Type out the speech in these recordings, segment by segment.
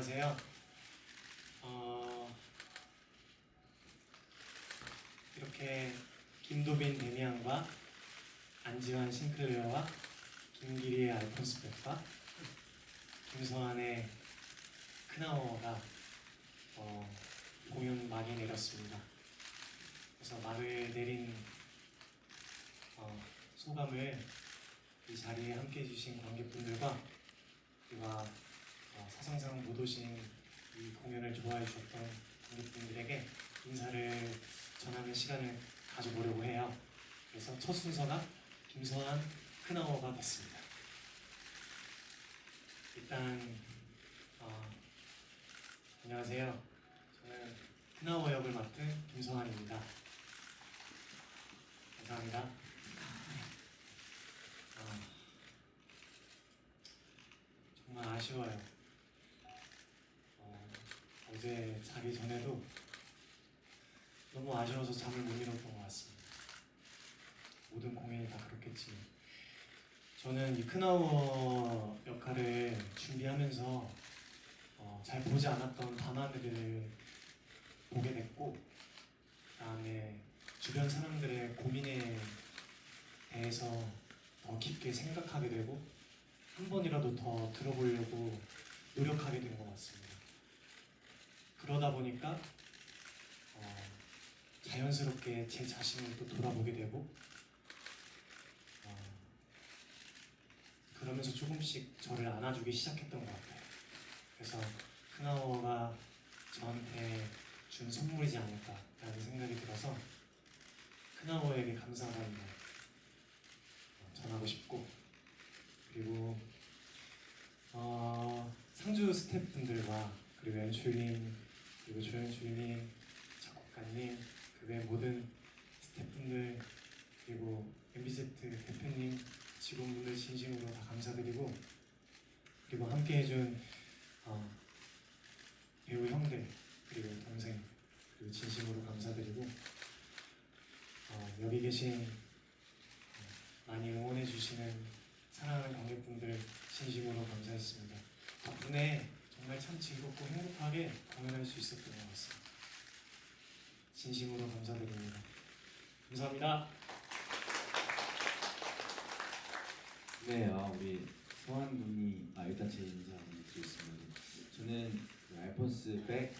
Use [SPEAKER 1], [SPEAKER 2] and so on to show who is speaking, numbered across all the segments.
[SPEAKER 1] 안녕하세요. 어, 이렇게 김도빈 데미안과 안지환 싱클레어와 김기리의 알폰스 백과 김서한의 크나워가 어, 공연 막이 내렸습니다. 그래서 막을 내린 어, 소감을 이 자리에 함께 해주신 관객분들과 그리고 어, 사상상 못 오신 이 공연을 좋아해 주셨던 관객분들에게 인사를 전하는 시간을 가져보려고 해요. 그래서 첫 순서가 김서한 크나워가 됐습니다. 일단 어, 안녕하세요. 저는 크나워 역을 맡은 김서한입니다. 감사합니다. 어, 정말 아쉬워요. 어, 어제 자기 전에도 너무 아쉬워서 잠을 못 이뤘던 것 같습니다. 모든 공연이 다 그렇겠지만 저는 이 크나워 역할을 준비하면서 어, 잘 보지 않았던 밤하늘을 보게 됐고 그다음에 주변 사람들의 고민에 대해서 더 깊게 생각하게 되고 한 번이라도 더 들어보려고 노력하게 된 것 같습니다. 그러다 보니까 어, 자연스럽게 제 자신을 또 돌아보게 되고 어, 그러면서 조금씩 저를 안아주기 시작했던 것 같아요. 그래서 크나워가 저한테 준 선물이지 않을까라는 생각이 들어서 크나워에게 감사하다는 말 어, 전하고 싶고 그리고 어, 상주 스태프분들과 그리고 연출님 그리고 조연출님 작곡가님 그 외 모든 스태프분들 그리고 MBZ 대표님 직원분들 진심으로 다 감사드리고 그리고 함께 해준 어, 배우 형들 그리고 동생 그리고 진심으로 감사드리고 어, 여기 계신 어, 많이 응원해 주시는 사랑하는 관객분들 진심으로 감사했습니다. 덕분에 정말 참 즐겁고 행복하게 공연할 수 있었던 것 같습니다. 진심으로 감사드립니다. 감사합니다.
[SPEAKER 2] 네, 아, 우리 서한 군이 아 일단 제 인사 드리겠습니다. 저는 그 알폰스 백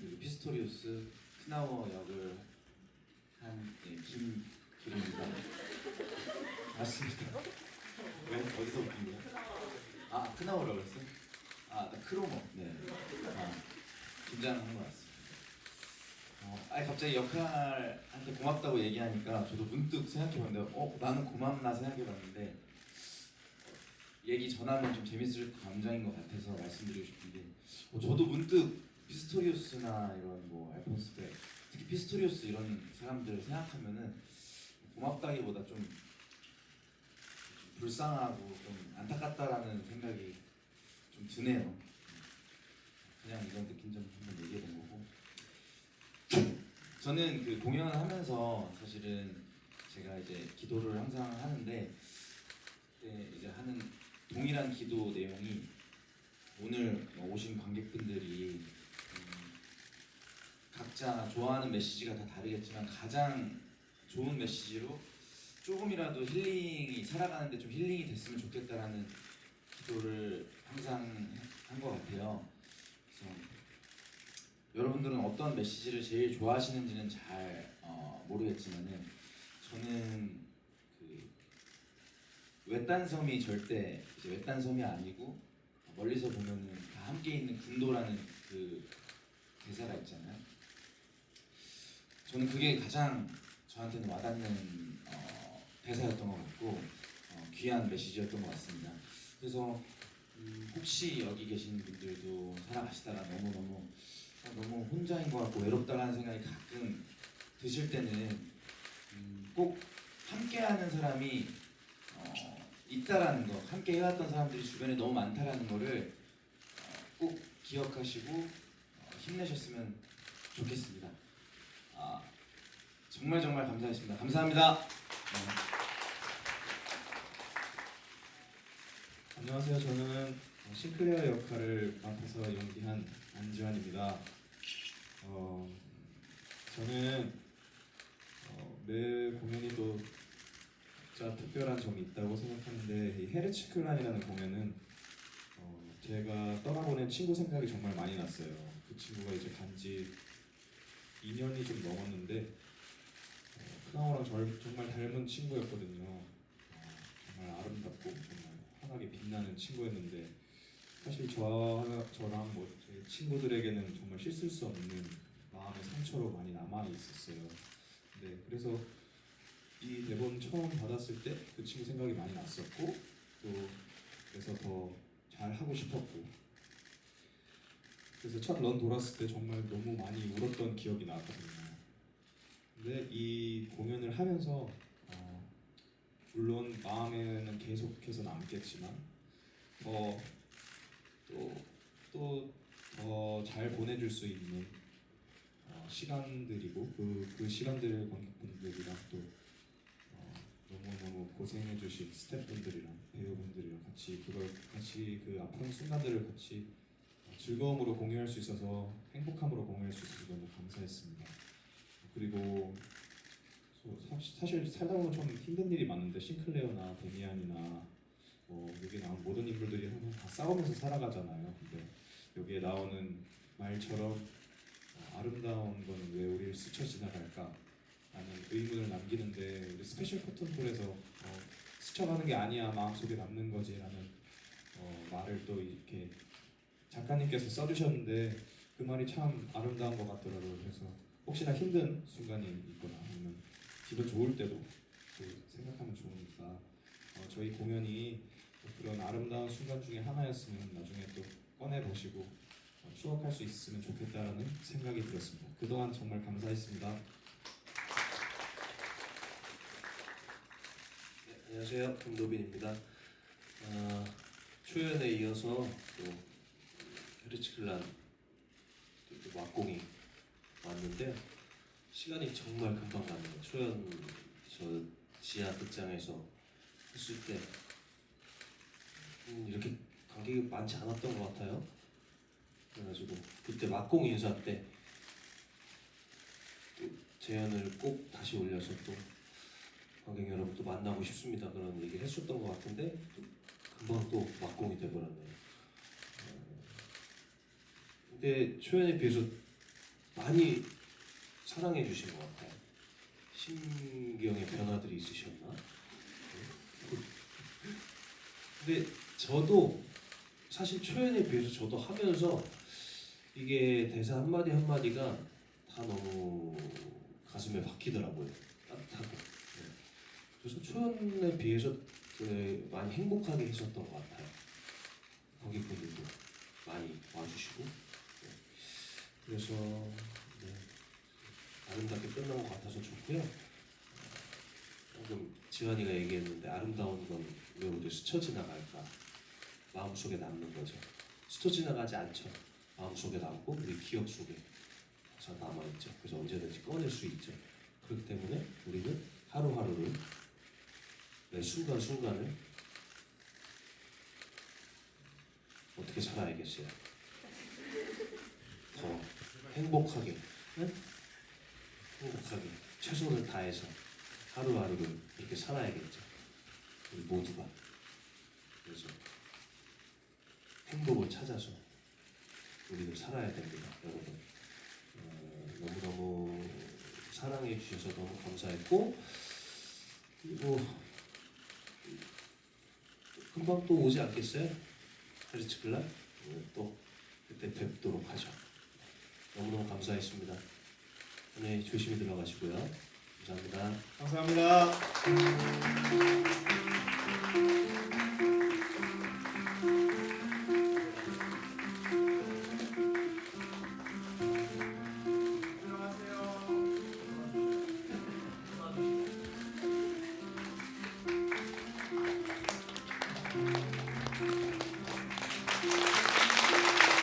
[SPEAKER 2] 그리고 피스토리우스 크나워 역을 한 네, 김기루입니다. 맞습니다. 왜 어디서 웃긴 거야? 아 크나워라고 그랬어? 크로모. 네. 아, 긴장한 것 같습니다. 어, 아니 갑자기 역할한테 고맙다고 얘기하니까 저도 문득 생각해봤는데, 어 나는 고맙나 생각해봤는데 얘기 전하면 좀 재밌을 감정인 것 같아서 말씀드리고 싶은데, 어, 저도 문득 피스토리우스나 이런 뭐 알폰스백, 특히 피스토리우스 이런 사람들 생각하면은 고맙다기보다 좀, 좀 불쌍하고 좀 안타깝다라는 생각이 좀 드네요. 그냥 이런 느낀 점 한번 얘기해 본 거고. 저는 그 공연을 하면서 사실은 제가 이제 기도를 항상 하는데 그때 이제 하는 동일한 기도 내용이 오늘 오신 관객분들이 음, 각자 좋아하는 메시지가 다 다르겠지만 가장 좋은 메시지로 조금이라도 힐링이 살아가는데 좀 힐링이 됐으면 좋겠다라는 기도를 항상 한 것 같아요. 그래서 여러분들은 어떤 메시지를 제일 좋아하시는지는 잘 어, 모르겠지만은 저는 그 외딴 섬이 절대 이제 외딴 섬이 아니고 멀리서 보면은 다 함께 있는 군도라는 그 대사가 있잖아요. 저는 그게 가장 저한테는 와닿는 어, 대사였던 것 같고 어, 귀한 메시지였던 것 같습니다. 그래서 음, 혹시 여기 계신 분들도 살아가시다가 너무 너무 너무 혼자인 것 같고 외롭다라는 생각이 가끔 드실 때는 음, 꼭 함께하는 사람이 어, 있다라는 거, 함께 해왔던 사람들이 주변에 너무 많다라는 거를 어, 꼭 기억하시고 어, 힘내셨으면 좋겠습니다. 아, 정말 정말 감사했습니다. 감사합니다. 네.
[SPEAKER 1] 안녕하세요. 저는 어,
[SPEAKER 3] 싱클레어 역할을 맡아서 연기한 안지환입니다. 어, 저는 어, 매 공연이 또 각자 특별한 점이 있다고 생각하는데 이 헤르츠클란이라는 공연은 어, 제가 떠나보낸 친구 생각이 정말 많이 났어요. 그 친구가 이제 간지 2년이 좀 넘었는데 어, 크나우랑 절, 정말 닮은 친구였거든요. 어, 정말 아름답고 정말 환하게 빛나는 친구였는데 사실 저 저랑 뭐 제 친구들에게는 정말 씻을 수 없는 마음의 상처로 많이 남아 있었어요. 네, 그래서 이 대본 처음 받았을 때 그 친구 생각이 많이 났었고 또 그래서 더 잘 하고 싶었고 그래서 첫 런 돌았을 때 정말 너무 많이 울었던 기억이 나거든요. 근데 이 공연을 하면서 어, 물론 마음에는 계속해서 남겠지만 더또또 잘 보내줄 수 있는 어, 시간들이고 그, 그 시간들을 관객분들이랑 또 어, 너무너무 고생해주신 스태프분들이랑 배우분들이랑 같이 그걸 같이 그 아픈 순간들을 같이 어, 즐거움으로 공유할 수 있어서 행복함으로 공유할 수 있어서 너무 감사했습니다. 그리고 저 사- 사실 살다 보면 좀 힘든 일이 많은데 싱클레어나 데미안이나 뭐 여기 나온 모든 인물들이 항상 다 싸우면서 살아가잖아요. 근데 여기에 나오는 말처럼 어, 아름다운 거는 왜 우리를 스쳐 지나갈까? 라는 의문을 남기는데 우리 스페셜 커튼콜에서 어, 스쳐가는 게 아니야 마음속에 남는 거지라는 어, 말을 또 이렇게 작가님께서 써주셨는데 그 말이 참 아름다운 것 같더라고요. 그래서 혹시나 힘든 순간이 있거나 기분 좋을 때도 또 생각하면 좋으니까 어, 저희 공연이 또 그런 아름다운 순간 중에 하나였으면 나중에 또 꺼내 보시고 어, 추억할 수 있으면 좋겠다라는 생각이 들었습니다. 그동안 정말 감사했습니다.
[SPEAKER 4] 네, 안녕하세요. 김도빈입니다. 아, 초연에 이어서 또 헤르츠클란 또, 또 막공이 왔는데 시간이 정말 금방 가네요. 초연 저 지하 극장에서 했을 때 음, 이렇게 관객이 많지 않았던 것 같아요. 그래가지고 그때 막공 인사 때또 재연을 꼭 다시 올려서 또 관객 여러분 또 만나고 싶습니다 그런 얘기를 했었던 것 같은데 또 금방 또 막공이 돼버렸네요. 어, 근데 초연에 비해서 많이 사랑해 주신 것 같아요. 심경의 변화들이 있으셨나? 네. 근데 저도 사실 초연에 비해서 저도 하면서 이게 대사 한마디 한마디가 다 너무 가슴에 박히더라고요. 따뜻하고. 네. 그래서 초연에 비해서 그 많이 행복하게 했었던 것 같아요. 관객분들도 많이 와주시고. 네. 그래서 끝난 것 같아서 좋고요. 어, 방금 지환이가 얘기했는데 아름다운 건 왜 우리 스쳐 지나갈까? 마음속에 남는 거죠. 스쳐 지나가지 않죠. 마음속에 남고 우리 기억 속에 저 남아있죠. 그래서 언제든지 꺼낼 수 있죠. 그렇기 때문에 우리는 하루하루를 매 순간순간을 어떻게 살아야겠어요? 더 행복하게, 네? 행복하게 최선을 다해서 하루하루를 이렇게 살아야겠죠. 우리 모두가 그래서 행복을 찾아서 우리는 살아야 됩니다, 여러분. 어, 너무너무 사랑해 주셔서 너무 감사했고 그리고 금방 또 오지 않겠어요? 헤르츠클라 어, 또 그때 뵙도록 하죠. 너무너무 감사했습니다. 오늘 조심히 들어가시고요. 감사합니다.
[SPEAKER 1] 감사합니다.